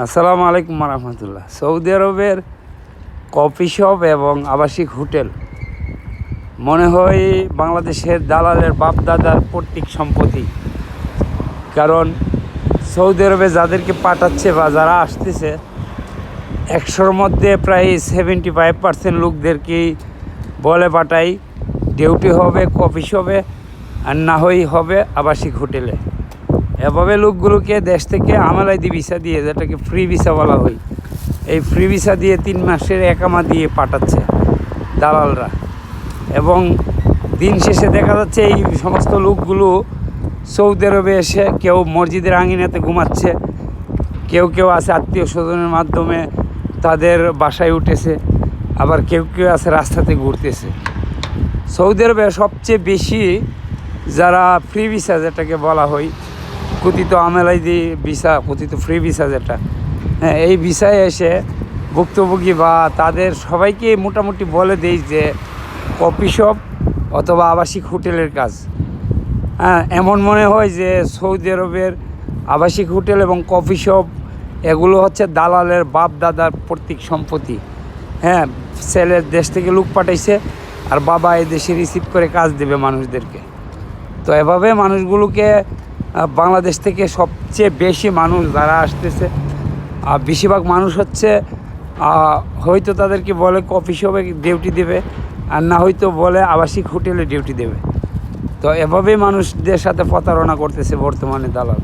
আসসালামু আলাইকুম রহমতুল্লাহ। সৌদি আরবের কফি শপ এবং আবাসিক হোটেল। মনে হয় বাংলাদেশের দালালের বাপ বাপদাদার পৈতৃক সম্পত্তি। কারণ সৌদি আরবে যাদেরকে পাঠাচ্ছে বা যারা আসতেছে, একশোর মধ্যে প্রায় সেভেন্টি ফাইভ পার্সেন্ট লোকদেরকেই বলে পাঠাই ডিউটি হবে কফি শপে আর না হই হবে আবাসিক হোটেলে। এভাবে লোকগুলোকে দেশ থেকে আমালাইদি ভিসা দিয়ে যেটাকে ফ্রি ভিসা বলা হয়, এই ফ্রি ভিসা দিয়ে তিন মাসের একামা দিয়ে পাঠাচ্ছে দালালরা। এবং দিন শেষে দেখা যাচ্ছে এই সমস্ত লোকগুলো সৌদি আরবে এসে কেউ মসজিদের আঙিনাতে ঘুমাচ্ছে, কেউ কেউ আছে আত্মীয় স্বজনের মাধ্যমে তাদের বাসায় উঠেছে, আবার কেউ কেউ আছে রাস্তাতে ঘুরতেছে। সৌদি আরবে সবচেয়ে বেশি যারা ফ্রি ভিসা যেটাকে বলা হয় কথিত আমেলাইদি ভিসা, কথিত ফ্রি ভিসা যেটা হ্যাঁ এই ভিসায় এসে ভুক্তভোগী বা তাদের সবাইকে মোটামুটি বলে দেই যে কফি শপ অথবা আবাসিক হোটেলের কাজ। হ্যাঁ এমন মনে হয় যে সৌদি আরবের আবাসিক হোটেল এবং কফি শপ এগুলো হচ্ছে দালালের বাপ দাদার প্রতীক সম্পত্তি। হ্যাঁ ছেলের দেশ থেকে লোক পাঠাইছে আর বাবা এই দেশে রিসিভ করে কাজ দেবে মানুষদেরকে। তো এভাবে মানুষগুলোকে বাংলাদেশ থেকে সবচেয়ে বেশি মানুষ যারা আসতেছে, আর বেশিরভাগ মানুষ হচ্ছে হয়তো তাদেরকে বলে কফি শপে ডিউটি দেবে, আর না হয়তো বলে আবাসিক হোটেলে ডিউটি দেবে। তো এভাবেই মানুষদের সাথে প্রতারণা করতেছে বর্তমানে দালাল।